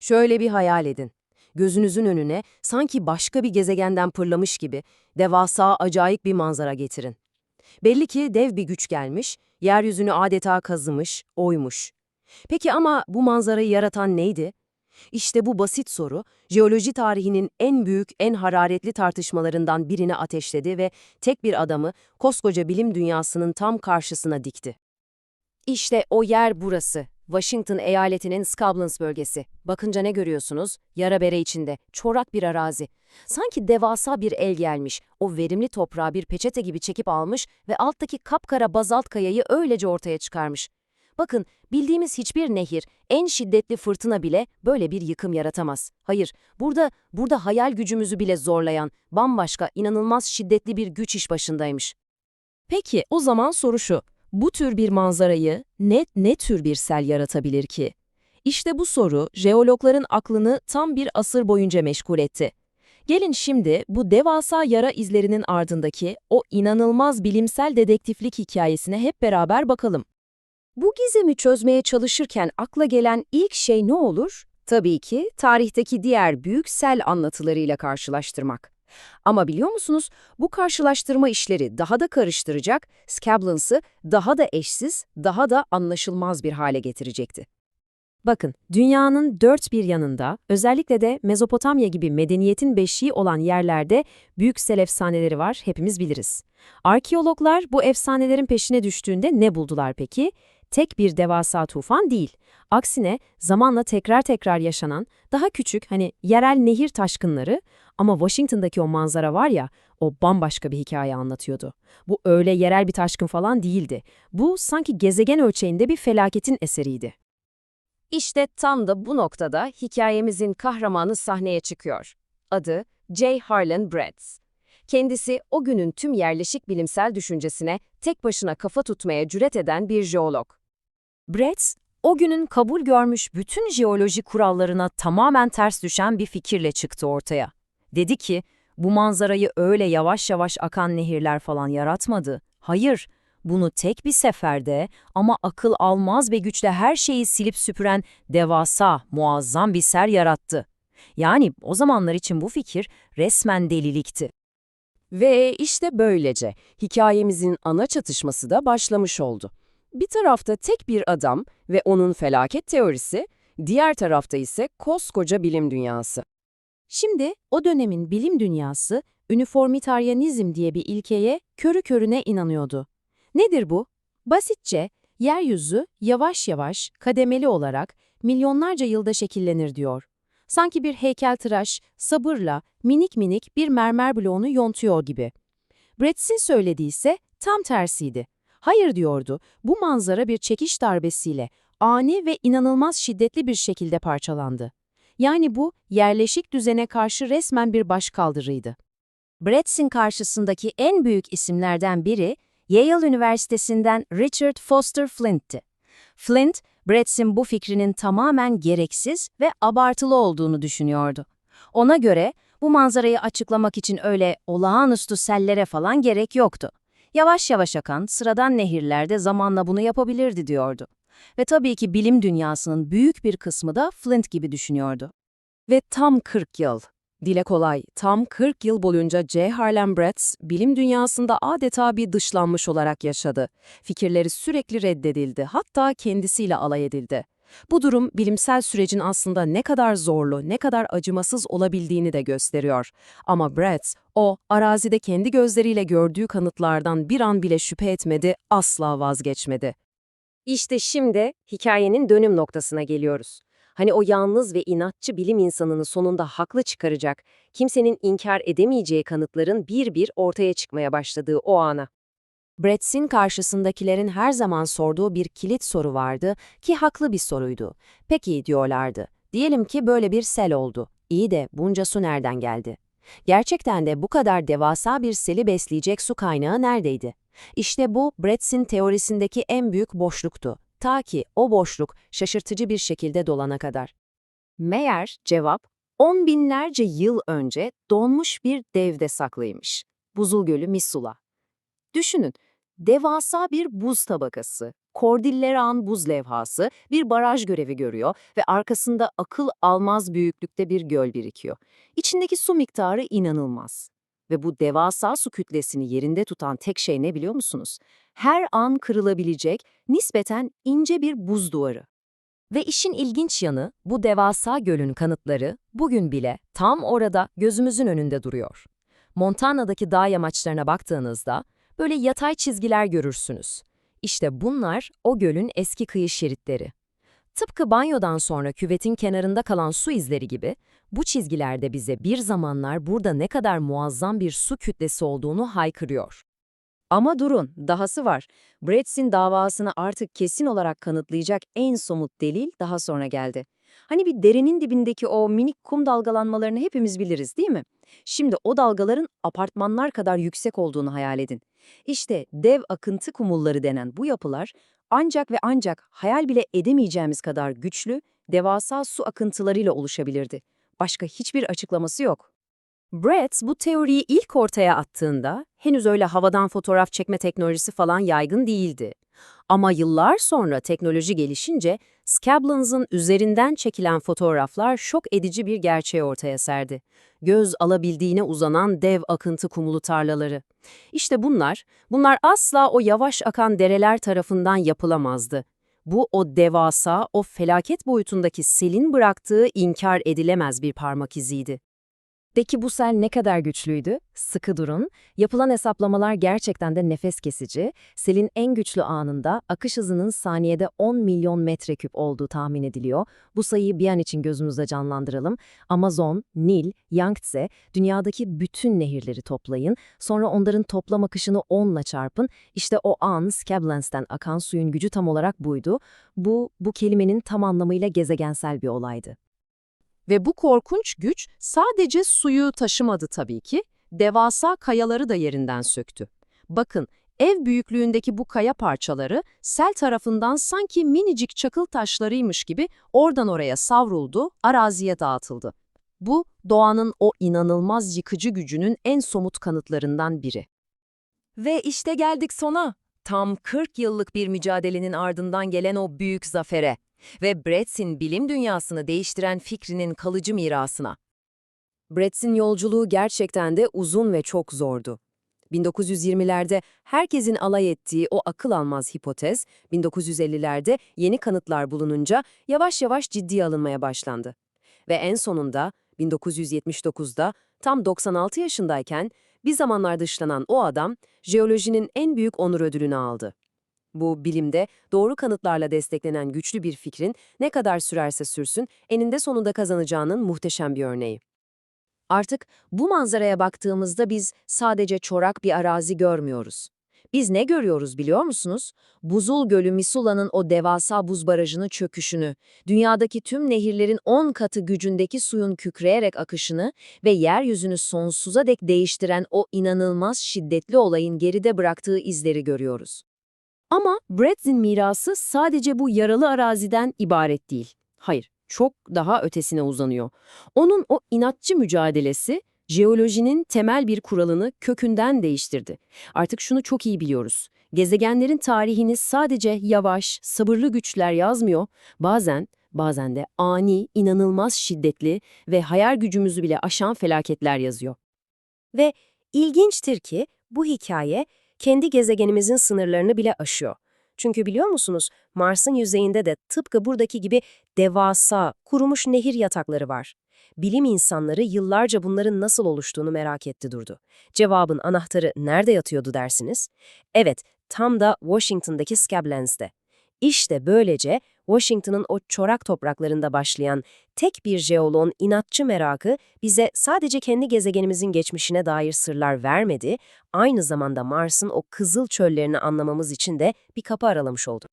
Şöyle bir hayal edin. Gözünüzün önüne sanki başka bir gezegenden pırlamış gibi devasa acayip bir manzara getirin. Belli ki dev bir güç gelmiş, yeryüzünü adeta kazımış, oymuş. Peki ama bu manzarayı yaratan neydi? İşte bu basit soru, jeoloji tarihinin en büyük, en hararetli tartışmalarından birini ateşledi ve tek bir adamı koskoca bilim dünyasının tam karşısına dikti. İşte o yer burası. Washington eyaletinin Scablins bölgesi. Bakınca ne görüyorsunuz? Yara bere içinde, çorak bir arazi. Sanki devasa bir el gelmiş, o verimli toprağı bir peçete gibi çekip almış ve alttaki kapkara bazalt kayayı öylece ortaya çıkarmış. Bakın, bildiğimiz hiçbir nehir, en şiddetli fırtına bile böyle bir yıkım yaratamaz. Hayır, burada, burada hayal gücümüzü bile zorlayan, bambaşka, inanılmaz şiddetli bir güç iş başındaymış. Peki, o zaman soru şu. Bu tür bir manzarayı ne, ne tür bir sel yaratabilir ki? İşte bu soru jeologların aklını tam bir asır boyunca meşgul etti. Gelin şimdi bu devasa yara izlerinin ardındaki o inanılmaz bilimsel dedektiflik hikayesine hep beraber bakalım. Bu gizemi çözmeye çalışırken akla gelen ilk şey ne olur? Tabii ki tarihteki diğer büyük sel anlatılarıyla karşılaştırmak. Ama biliyor musunuz, bu karşılaştırma işleri daha da karıştıracak, Scablins'ı daha da eşsiz, daha da anlaşılmaz bir hale getirecekti. Bakın, dünyanın dört bir yanında, özellikle de Mezopotamya gibi medeniyetin beşiği olan yerlerde büyük sel efsaneleri var, hepimiz biliriz. Arkeologlar bu efsanelerin peşine düştüğünde ne buldular peki? Tek bir devasa tufan değil. Aksine zamanla tekrar tekrar yaşanan, daha küçük hani yerel nehir taşkınları ama Washington'daki o manzara var ya, o bambaşka bir hikaye anlatıyordu. Bu öyle yerel bir taşkın falan değildi. Bu sanki gezegen ölçeğinde bir felaketin eseriydi. İşte tam da bu noktada hikayemizin kahramanı sahneye çıkıyor. Adı J. Harlan Bretz. Kendisi o günün tüm yerleşik bilimsel düşüncesine tek başına kafa tutmaya cüret eden bir jeolog. Bretz, o günün kabul görmüş bütün jeoloji kurallarına tamamen ters düşen bir fikirle çıktı ortaya. Dedi ki, bu manzarayı öyle yavaş yavaş akan nehirler falan yaratmadı. Hayır, bunu tek bir seferde ama akıl almaz ve güçle her şeyi silip süpüren devasa, muazzam bir ser yarattı. Yani o zamanlar için bu fikir resmen delilikti. Ve işte böylece hikayemizin ana çatışması da başlamış oldu. Bir tarafta tek bir adam ve onun felaket teorisi, diğer tarafta ise koskoca bilim dünyası. Şimdi o dönemin bilim dünyası üniformitaryanizm diye bir ilkeye körü körüne inanıyordu. Nedir bu? Basitçe yeryüzü yavaş yavaş kademeli olarak milyonlarca yılda şekillenir diyor. Sanki bir heykeltıraş sabırla minik minik bir mermer bloğunu yontuyor gibi. Bretz'in söylediği ise tam tersiydi. Hayır diyordu, bu manzara bir çekiş darbesiyle ani ve inanılmaz şiddetli bir şekilde parçalandı. Yani bu yerleşik düzene karşı resmen bir başkaldırıydı. Bretz'in karşısındaki en büyük isimlerden biri Yale Üniversitesi'nden Richard Foster Flint'ti. Flint, Bretz'in bu fikrinin tamamen gereksiz ve abartılı olduğunu düşünüyordu. Ona göre bu manzarayı açıklamak için öyle olağanüstü sellere falan gerek yoktu. Yavaş yavaş akan sıradan nehirlerde zamanla bunu yapabilirdi diyordu. Ve tabii ki bilim dünyasının büyük bir kısmı da Flint gibi düşünüyordu. Ve tam 40 yıl, dile kolay, tam 40 yıl boyunca J. Harlan Bretz, bilim dünyasında adeta bir dışlanmış olarak yaşadı. Fikirleri sürekli reddedildi, hatta kendisiyle alay edildi. Bu durum bilimsel sürecin aslında ne kadar zorlu, ne kadar acımasız olabildiğini de gösteriyor. Ama Bretz, o arazide kendi gözleriyle gördüğü kanıtlardan bir an bile şüphe etmedi, asla vazgeçmedi. İşte şimdi hikayenin dönüm noktasına geliyoruz. Hani o yalnız ve inatçı bilim insanını sonunda haklı çıkaracak, kimsenin inkar edemeyeceği kanıtların bir bir ortaya çıkmaya başladığı o ana. Bretz'in karşısındakilerin her zaman sorduğu bir kilit soru vardı ki haklı bir soruydu. Peki diyorlardı. Diyelim ki böyle bir sel oldu. İyi de bunca su nereden geldi? Gerçekten de bu kadar devasa bir seli besleyecek su kaynağı neredeydi? İşte bu Bretz'in teorisindeki en büyük boşluktu. Ta ki o boşluk şaşırtıcı bir şekilde dolana kadar. Meğer cevap on binlerce yıl önce donmuş bir devde saklıymış. Buzul Gölü Misula. Düşünün, devasa bir buz tabakası. Kordilleran buz levhası bir baraj görevi görüyor ve arkasında akıl almaz büyüklükte bir göl birikiyor. İçindeki su miktarı inanılmaz. Ve bu devasa su kütlesini yerinde tutan tek şey ne biliyor musunuz? Her an kırılabilecek nispeten ince bir buz duvarı. Ve işin ilginç yanı bu devasa gölün kanıtları bugün bile tam orada gözümüzün önünde duruyor. Montana'daki dağ yamaçlarına baktığınızda böyle yatay çizgiler görürsünüz. İşte bunlar o gölün eski kıyı şeritleri. Tıpkı banyodan sonra küvetin kenarında kalan su izleri gibi, bu çizgilerde bize bir zamanlar burada ne kadar muazzam bir su kütlesi olduğunu haykırıyor. Ama durun, dahası var. Bretz'in davasını artık kesin olarak kanıtlayacak en somut delil daha sonra geldi. Hani bir derenin dibindeki o minik kum dalgalanmalarını hepimiz biliriz değil mi? Şimdi o dalgaların apartmanlar kadar yüksek olduğunu hayal edin. İşte dev akıntı kumulları denen bu yapılar ancak ve ancak hayal bile edemeyeceğimiz kadar güçlü, devasa su akıntılarıyla oluşabilirdi. Başka hiçbir açıklaması yok. Brett bu teoriyi ilk ortaya attığında henüz öyle havadan fotoğraf çekme teknolojisi falan yaygın değildi. Ama yıllar sonra teknoloji gelişince Scablons'ın üzerinden çekilen fotoğraflar şok edici bir gerçeği ortaya serdi. Göz alabildiğine uzanan dev akıntı kumulu tarlaları. İşte bunlar, bunlar asla o yavaş akan dereler tarafından yapılamazdı. Bu o devasa, o felaket boyutundaki selin bıraktığı inkar edilemez bir parmak iziydi. Peki bu sel ne kadar güçlüydü? Sıkı durun. Yapılan hesaplamalar gerçekten de nefes kesici. Selin en güçlü anında akış hızının saniyede 10 milyon metreküp olduğu tahmin ediliyor. Bu sayıyı bir an için gözümüzde canlandıralım. Amazon, Nil, Yangtze, dünyadaki bütün nehirleri toplayın. Sonra onların toplam akışını 10 ile çarpın. İşte o an Scablands'ten akan suyun gücü tam olarak buydu. Bu, bu kelimenin tam anlamıyla gezegensel bir olaydı. Ve bu korkunç güç sadece suyu taşımadı tabii ki, devasa kayaları da yerinden söktü. Bakın, ev büyüklüğündeki bu kaya parçaları sel tarafından sanki minicik çakıl taşlarıymış gibi oradan oraya savruldu, araziye dağıtıldı. Bu, doğanın o inanılmaz yıkıcı gücünün en somut kanıtlarından biri. Ve işte geldik sona. Tam 40 yıllık bir mücadelenin ardından gelen o büyük zafere ve Bretz'in bilim dünyasını değiştiren fikrinin kalıcı mirasına. Bretz'in yolculuğu gerçekten de uzun ve çok zordu. 1920'lerde herkesin alay ettiği o akıl almaz hipotez, 1950'lerde yeni kanıtlar bulununca yavaş yavaş ciddiye alınmaya başlandı. Ve en sonunda 1979'da tam 96 yaşındayken bir zamanlar dışlanan o adam jeolojinin en büyük onur ödülünü aldı. Bu bilimde doğru kanıtlarla desteklenen güçlü bir fikrin ne kadar sürerse sürsün eninde sonunda kazanacağının muhteşem bir örneği. Artık bu manzaraya baktığımızda biz sadece çorak bir arazi görmüyoruz. Biz ne görüyoruz biliyor musunuz? Buzul Gölü Misula'nın o devasa buz barajını çöküşünü, dünyadaki tüm nehirlerin 10 katı gücündeki suyun kükreyerek akışını ve yeryüzünü sonsuza dek değiştiren o inanılmaz şiddetli olayın geride bıraktığı izleri görüyoruz. Ama Bretz'in mirası sadece bu yaralı araziden ibaret değil. Hayır, çok daha ötesine uzanıyor. Onun o inatçı mücadelesi, jeolojinin temel bir kuralını kökünden değiştirdi. Artık şunu çok iyi biliyoruz. Gezegenlerin tarihini sadece yavaş, sabırlı güçler yazmıyor, bazen, bazen de ani, inanılmaz şiddetli ve hayal gücümüzü bile aşan felaketler yazıyor. Ve ilginçtir ki bu hikaye kendi gezegenimizin sınırlarını bile aşıyor. Çünkü biliyor musunuz Mars'ın yüzeyinde de tıpkı buradaki gibi devasa, kurumuş nehir yatakları var. Bilim insanları yıllarca bunların nasıl oluştuğunu merak etti durdu. Cevabın anahtarı nerede yatıyordu dersiniz? Evet, tam da Washington'daki Scablands'te. İşte böylece Washington'ın o çorak topraklarında başlayan tek bir jeoloğun inatçı merakı bize sadece kendi gezegenimizin geçmişine dair sırlar vermedi, aynı zamanda Mars'ın o kızıl çöllerini anlamamız için de bir kapı aralamış oldu.